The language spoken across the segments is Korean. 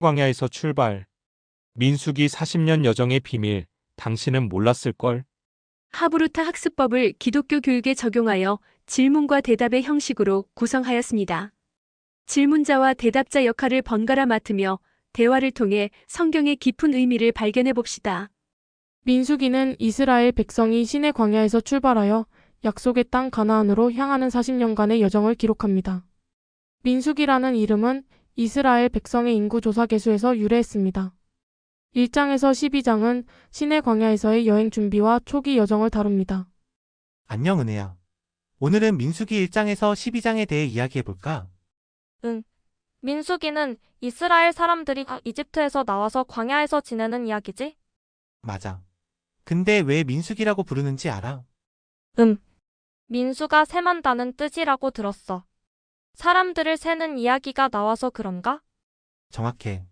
광야에서 출발. 민수기 40년 여정의 비밀, 당신은 몰랐을걸? 하브루타 학습법을 기독교 교육에 적용하여 질문과 대답의 형식으로 구성하였습니다. 질문자와 대답자 역할을 번갈아 맡으며 대화를 통해 성경의 깊은 의미를 발견해 봅시다. 민수기는 이스라엘 백성이 신의 광야에서 출발하여 약속의 땅 가나안으로 향하는 40년간의 여정을 기록합니다. 민수기라는 이름은 이스라엘 백성의 인구 조사 개수에서 유래했습니다. 1장에서 12장은 신의 광야에서의 여행 준비와 초기 여정을 다룹니다. 안녕 은혜야. 오늘은 민수기 1장에서 12장에 대해 이야기해볼까? 민수기는 이스라엘 사람들이 이집트에서 나와서 광야에서 지내는 이야기지? 맞아. 근데 왜 민수기라고 부르는지 알아? 민수가 세만다는 뜻이라고 들었어. 사람들을 세는 이야기가 나와서 그런가? 정확해.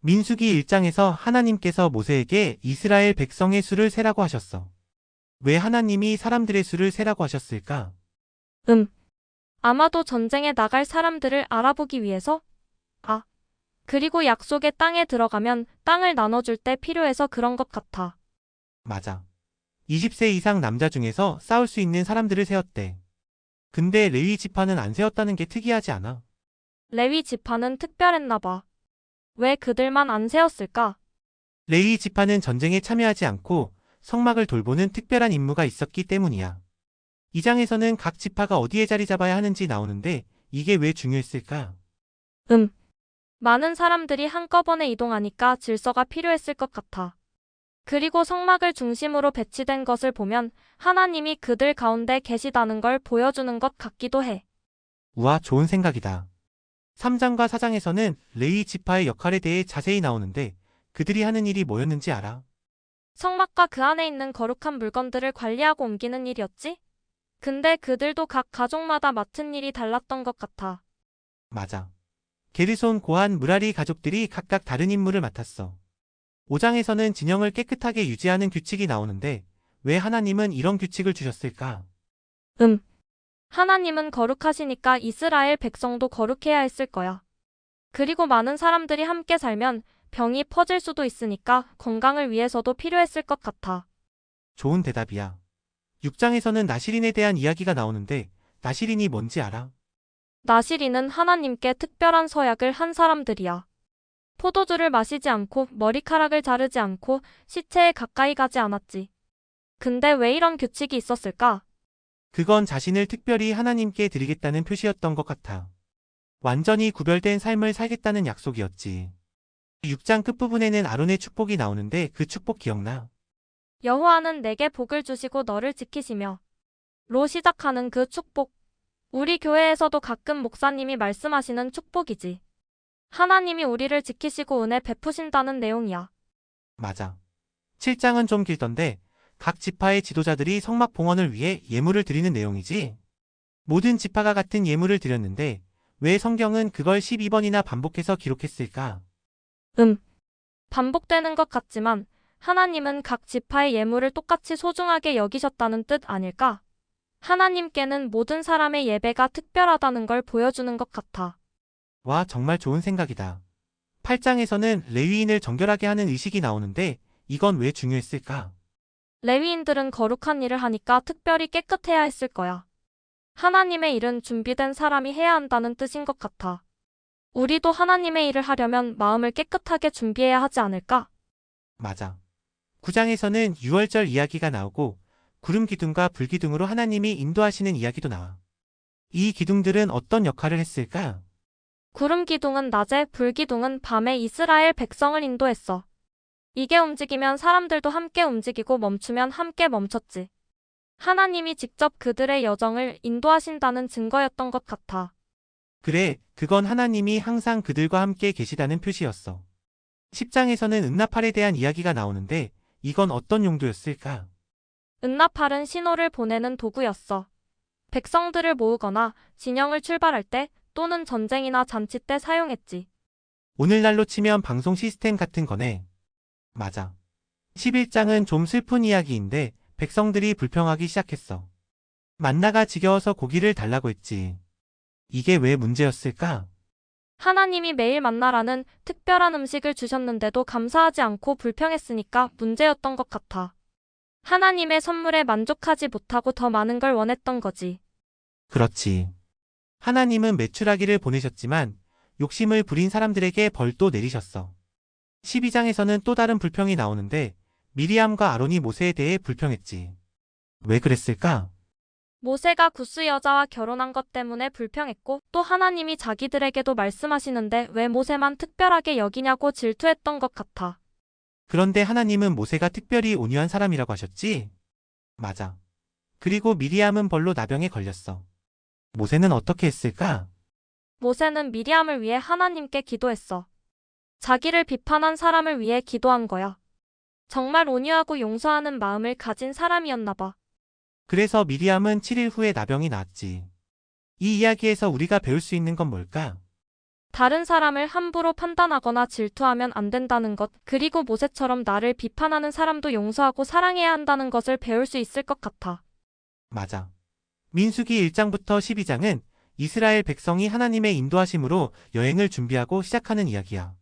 민수기 1장에서 하나님께서 모세에게 이스라엘 백성의 수를 세라고 하셨어. 왜 하나님이 사람들의 수를 세라고 하셨을까? 아마도 전쟁에 나갈 사람들을 알아보기 위해서? 아, 그리고 약속의 땅에 들어가면 땅을 나눠줄 때 필요해서 그런 것 같아. 맞아. 20세 이상 남자 중에서 싸울 수 있는 사람들을 세웠대. 근데 레위 지파는 안 세웠다는 게 특이하지 않아? 레위 지파는 특별했나 봐. 왜 그들만 안 세웠을까? 레위 지파는 전쟁에 참여하지 않고 성막을 돌보는 특별한 임무가 있었기 때문이야. 이 장에서는 각 지파가 어디에 자리 잡아야 하는지 나오는데 이게 왜 중요했을까? 많은 사람들이 한꺼번에 이동하니까 질서가 필요했을 것 같아. 그리고 성막을 중심으로 배치된 것을 보면 하나님이 그들 가운데 계시다는 걸 보여주는 것 같기도 해. 우와, 좋은 생각이다. 3장과 4장에서는 레이 지파의 역할에 대해 자세히 나오는데 그들이 하는 일이 뭐였는지 알아? 성막과 그 안에 있는 거룩한 물건들을 관리하고 옮기는 일이었지? 근데 그들도 각 가족마다 맡은 일이 달랐던 것 같아. 맞아. 게르손, 고한, 무라리 가족들이 각각 다른 임무를 맡았어. 5장에서는 진영을 깨끗하게 유지하는 규칙이 나오는데 왜 하나님은 이런 규칙을 주셨을까? 하나님은 거룩하시니까 이스라엘 백성도 거룩해야 했을 거야. 그리고 많은 사람들이 함께 살면 병이 퍼질 수도 있으니까 건강을 위해서도 필요했을 것 같아. 좋은 대답이야. 6장에서는 나시린에 대한 이야기가 나오는데 나시린이 뭔지 알아? 나시리는 하나님께 특별한 서약을 한 사람들이야. 포도주를 마시지 않고 머리카락을 자르지 않고 시체에 가까이 가지 않았지. 근데 왜 이런 규칙이 있었을까? 그건 자신을 특별히 하나님께 드리겠다는 표시였던 것 같아. 완전히 구별된 삶을 살겠다는 약속이었지. 6장 끝부분에는 아론의 축복이 나오는데 그 축복 기억나? 여호와는 내게 복을 주시고 너를 지키시며 로 시작하는 그 축복. 우리 교회에서도 가끔 목사님이 말씀하시는 축복이지. 하나님이 우리를 지키시고 은혜 베푸신다는 내용이야. 맞아. 7장은 좀 길던데 각 지파의 지도자들이 성막 봉헌을 위해 예물을 드리는 내용이지. 모든 지파가 같은 예물을 드렸는데 왜 성경은 그걸 12번이나 반복해서 기록했을까? 반복되는 것 같지만 하나님은 각 지파의 예물을 똑같이 소중하게 여기셨다는 뜻 아닐까? 하나님께는 모든 사람의 예배가 특별하다는 걸 보여주는 것 같아. 와, 정말 좋은 생각이다. 8장에서는 레위인을 정결하게 하는 의식이 나오는데 이건 왜 중요했을까? 레위인들은 거룩한 일을 하니까 특별히 깨끗해야 했을 거야. 하나님의 일은 준비된 사람이 해야 한다는 뜻인 것 같아. 우리도 하나님의 일을 하려면 마음을 깨끗하게 준비해야 하지 않을까? 맞아. 9장에서는 6월절 이야기가 나오고 구름 기둥과 불 기둥으로 하나님이 인도하시는 이야기도 나와. 이 기둥들은 어떤 역할을 했을까? 구름 기둥은 낮에, 불 기둥은 밤에 이스라엘 백성을 인도했어. 이게 움직이면 사람들도 함께 움직이고 멈추면 함께 멈췄지. 하나님이 직접 그들의 여정을 인도하신다는 증거였던 것 같아. 그래, 그건 하나님이 항상 그들과 함께 계시다는 표시였어. 10장에서는 은나팔에 대한 이야기가 나오는데 이건 어떤 용도였을까? 은나팔은 신호를 보내는 도구였어. 백성들을 모으거나 진영을 출발할 때 또는 전쟁이나 잔치 때 사용했지. 오늘날로 치면 방송 시스템 같은 거네. 맞아. 11장은 좀 슬픈 이야기인데 백성들이 불평하기 시작했어. 만나가 지겨워서 고기를 달라고 했지. 이게 왜 문제였을까? 하나님이 매일 만나라는 특별한 음식을 주셨는데도 감사하지 않고 불평했으니까 문제였던 것 같아. 하나님의 선물에 만족하지 못하고 더 많은 걸 원했던 거지. 그렇지. 하나님은 매출하기를 보내셨지만 욕심을 부린 사람들에게 벌도 내리셨어. 12장에서는 또 다른 불평이 나오는데 미리암과 아론이 모세에 대해 불평했지. 왜 그랬을까? 모세가 구스 여자와 결혼한 것 때문에 불평했고 또 하나님이 자기들에게도 말씀하시는데 왜 모세만 특별하게 여기냐고 질투했던 것 같아. 그런데 하나님은 모세가 특별히 온유한 사람이라고 하셨지? 맞아. 그리고 미리암은 벌로 나병에 걸렸어. 모세는 어떻게 했을까? 모세는 미리암을 위해 하나님께 기도했어. 자기를 비판한 사람을 위해 기도한 거야. 정말 온유하고 용서하는 마음을 가진 사람이었나 봐. 그래서 미리암은 7일 후에 나병이 나았지. 이 이야기에서 우리가 배울 수 있는 건 뭘까? 다른 사람을 함부로 판단하거나 질투하면 안 된다는 것, 그리고 모세처럼 나를 비판하는 사람도 용서하고 사랑해야 한다는 것을 배울 수 있을 것 같아. 맞아. 민수기 1장부터 12장은 이스라엘 백성이 하나님의 인도하심으로 여행을 준비하고 시작하는 이야기야.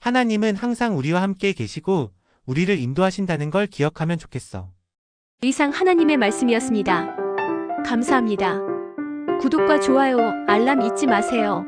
하나님은 항상 우리와 함께 계시고 우리를 인도하신다는 걸 기억하면 좋겠어. 이상 하나님의 말씀이었습니다. 감사합니다. 구독과 좋아요, 알람 잊지 마세요.